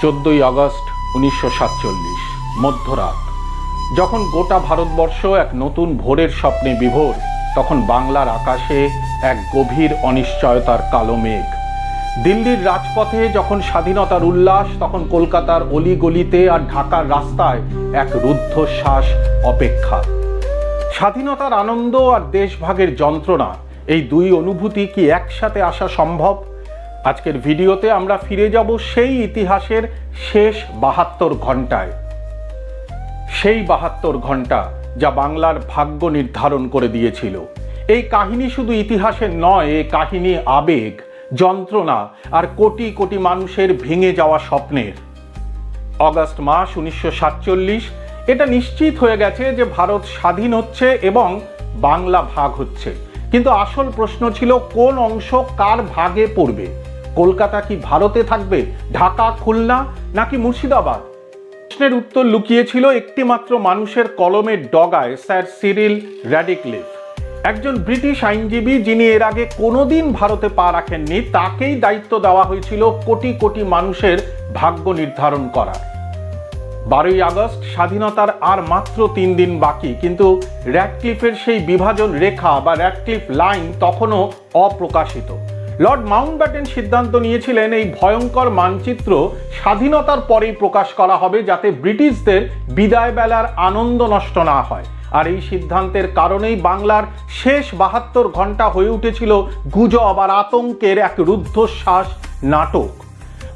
চোদ্দই আগস্ট উনিশশো সাতচল্লিশ, মধ্যরাত। যখন গোটা ভারতবর্ষ এক নতুন ভোরের স্বপ্নে বিভোর, তখন বাংলার আকাশে এক গভীর অনিশ্চয়তার কালো মেঘ। দিল্লির রাজপথে যখন স্বাধীনতার উল্লাস, তখন কলকাতার অলিগলিতে আর ঢাকার রাস্তায় এক রুদ্ধশ্বাস অপেক্ষা। স্বাধীনতার আনন্দ আর দেশভাগের যন্ত্রণা, এই দুই অনুভূতি কি একসাথে আসা সম্ভব? আজকের ভিডিওতে আমরা ফিরে যাব সেই ইতিহাসের শেষ বাহাত্তর ঘন্টায়। সেই বাহাত্তর ঘণ্টা যা বাংলার ভাগ্য নির্ধারণ করে দিয়েছিল। এই কাহিনী শুধু ইতিহাসের নয় এই কাহিনী আবেগ, যন্ত্রণা আর কোটি কোটি মানুষের ভেঙে যাওয়া স্বপ্নের। অগাস্ট মাস উনিশশো সাতচল্লিশ, এটা নিশ্চিত হয়ে গেছে যে ভারত স্বাধীন হচ্ছে এবং বাংলা ভাগ হচ্ছে। কিন্তু আসল প্রশ্ন ছিল, কোন অংশ কার ভাগে পড়বে? কলকাতা কি ভারতে থাকবে? ঢাকা, খুলনা নাকি মুর্শিদাবাদ? প্রশ্নের উত্তর লুকিয়েছিল একটিমাত্র মানুষের কলমের ডগায়, স্যার সিরিল র্যাডিক্লিফ। একজন ব্রিটিশ আইনজীবী যিনি এর আগে কোনোদিন ভারতে পা রাখেননি, তাকেই দায়িত্ব দেওয়া হয়েছিল কোটি কোটি মানুষের ভাগ্য নির্ধারণ করার। বারোই আগস্ট স্বাধীনতার আর মাত্র তিন দিন বাকি, কিন্তু র্যাডক্লিফের সেই বিভাজন রেখা বা র্যাডক্লিফ লাইন তখনও অপ্রকাশিত। লর্ড মাউন্টব্যাটেন সিদ্ধান্ত নিয়েছিলেন এই ভয়ঙ্কর মানচিত্র স্বাধীনতার পরেই প্রকাশ করা হবে যাতে ব্রিটিশদের বিদায় বেলার আনন্দ নষ্ট না হয়। আর এই সিদ্ধান্তের কারণেই বাংলার শেষ বাহাত্তর ঘণ্টা হয়ে উঠেছিল গুজব আর আতঙ্কের এক রুদ্ধশ্বাস নাটক।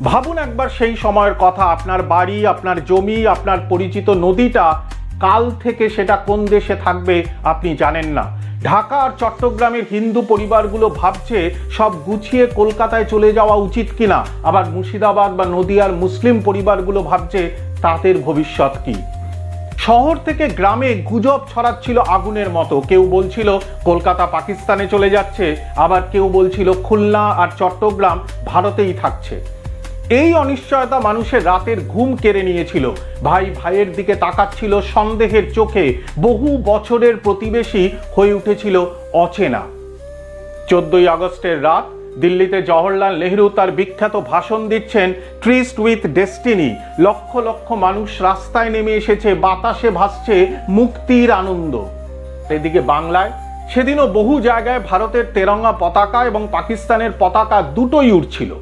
ভাবুন একবার সেই সময়ের কথা, আপনার বাড়ি, আপনার জমি, আপনার পরিচিত নদীটা কাল থেকে সেটা কোন দেশে থাকবে আপনি জানেন না। ঢাকা আর চট্টগ্রামের হিন্দু পরিবারগুলো ভাবছে সব গুছিয়ে কলকাতায় চলে যাওয়া উচিত কিনা? আবার মুর্শিদাবাদ বা নদিয়ার মুসলিম পরিবারগুলো ভাবছে তাদের ভবিষ্যৎ কি? শহর থেকে গ্রামে গুজব ছড়াচ্ছিল আগুনের মতো। কেউ বলছিল, কলকাতা পাকিস্তানে চলে যাচ্ছে। আবার কেউ বলছিল, খুলনা আর চট্টগ্রাম ভারতেই থাকছে। এই অনিশ্চয়তা মানুষের রাতের ঘুম কেড়ে নিয়েছিল। ভাই ভাইয়ের দিকে তাকাচ্ছিল সন্দেহের চোখে। বহু বছরের প্রতিবেশী হয়ে উঠেছিল অচেনা। চোদ্দই আগস্টের রাত দিল্লিতে জওহরলাল নেহরু তার বিখ্যাত ভাষণ দিচ্ছেন ট্রিস্ট উইথ ডেস্টিনি লক্ষ লক্ষ মানুষ রাস্তায় নেমে এসেছে, বাতাসে ভাসছে মুক্তির আনন্দ। এদিকে বাংলায় সেদিনও বহু জায়গায় ভারতের তেরঙ্গা পতাকা এবং পাকিস্তানের পতাকা দুটোই উড়ছিল।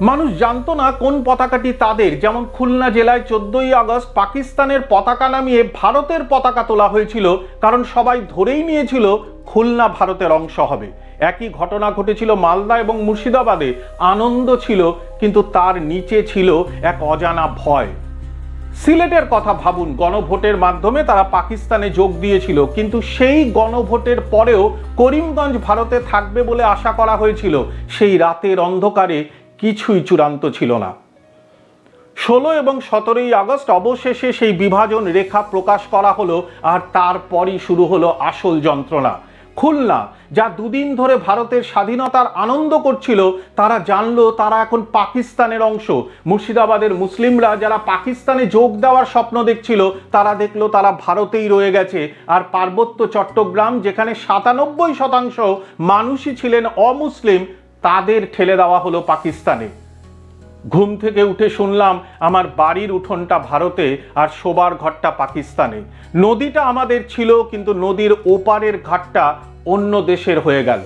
মানুষ জানতো না কোন পতাকাটি তাদের। যেমন খুলনা জেলায় চোদ্দই আগস্ট পাকিস্তানের পতাকা নামিয়ে ভারতের পতাকা তোলা হয়েছিল, কারণ সবাই ধরেই নিয়েছিল খুলনা ভারতের অংশ হবে। একই ঘটনা ঘটেছিল মালদা এবং মুর্শিদাবাদে। আনন্দ ছিল, কিন্তু তার নিচে ছিল এক অজানা ভয়। সিলেটের কথা ভাবুন, গণভোটের মাধ্যমে তারা পাকিস্তানে যোগ দিয়েছিল, কিন্তু সেই গণভোটের পরেও করিমগঞ্জ ভারতে থাকবে বলে আশা করা হয়েছিল। সেই রাতের অন্ধকারে কিছুই চূড়ান্ত ছিল না। ষোলো এবং সতেরোই আগস্ট অবশেষে সেই বিভাজন রেখা প্রকাশ করা হলো আর তারপরই শুরু হলো আসল যন্ত্রণা। খুলনা, যা দুদিন ধরে ভারতের স্বাধীনতার আনন্দ করছিল, তারা জানলো তারা এখন পাকিস্তানের অংশ। মুর্শিদাবাদের মুসলিমরা যারা পাকিস্তানে যোগ দেওয়ার স্বপ্ন দেখছিল, তারা দেখল তারা ভারতেই রয়ে গেছে। আর পার্বত্য চট্টগ্রাম, যেখানে সাতানব্বই শতাংশ মানুষই ছিলেন অমুসলিম তাদের ঠেলে দেওয়া হলো পাকিস্তানে। ঘুম থেকে উঠে শুনলাম, আমার বাড়ির উঠোনটা ভারতে আর শোবার ঘরটা পাকিস্তানে। নদীটা আমাদের ছিল, কিন্তু নদীর ওপারের ঘাটটা অন্য দেশের হয়ে গেল।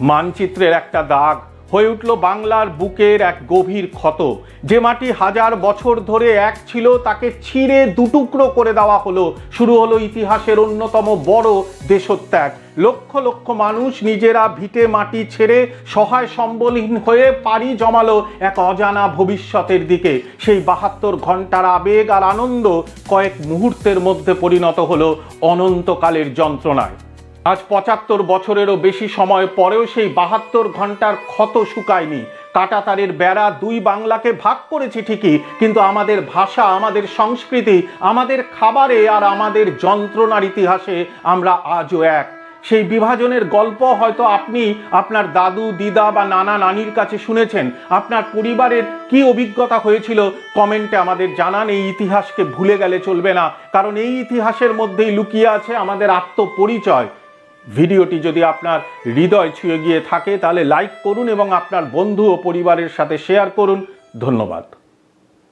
মানচিত্রের একটা দাগ হয়ে উঠল বাংলার বুকের এক গভীর ক্ষত। যে মাটি হাজার বছর ধরে এক ছিল, তাকে ছিঁড়ে দুটুকরো করে দেওয়া হলো। শুরু হলো ইতিহাসের অন্যতম বড় দেশত্যাগ। লক্ষ লক্ষ মানুষ নিজেরা ভিটে মাটি ছেড়ে সহায় সম্বলহীন হয়ে পাড়ি জমালো এক অজানা ভবিষ্যতের দিকে। সেই বাহাত্তর ঘণ্টার আবেগ আর আনন্দ কয়েক মুহূর্তের মধ্যে পরিণত হলো অনন্তকালের যন্ত্রণায়। আজ পঁচাত্তর বছরেরও বেশি সময় পরেও সেই বাহাত্তর ঘণ্টার ক্ষত শুকায়নি। কাটাতারের বেড়া দুই বাংলাকে ভাগ করেছি ঠিকই, কিন্তু আমাদের ভাষা, আমাদের সংস্কৃতি, আমাদের খাবারে আর আমাদের যন্ত্রণার ইতিহাসে আমরা আজও এক। সেই বিভাজনের গল্প হয়তো আপনি আপনার দাদু, দিদা বা নানা নানির কাছে শুনেছেন। আপনার পরিবারের কি অভিজ্ঞতা হয়েছিল কমেন্টে আমাদের জানান, এই ইতিহাসকে ভুলে গেলে চলবে না। কারণ এই ইতিহাসের মধ্যেই লুকিয়ে আছে আমাদের আত্মপরিচয়। ভিডিওটি যদি আপনার হৃদয় ছুঁয়ে গিয়ে থাকে, তাহলে লাইক করুন এবং আপনার বন্ধু ও পরিবারের সাথে শেয়ার করুন। ধন্যবাদ।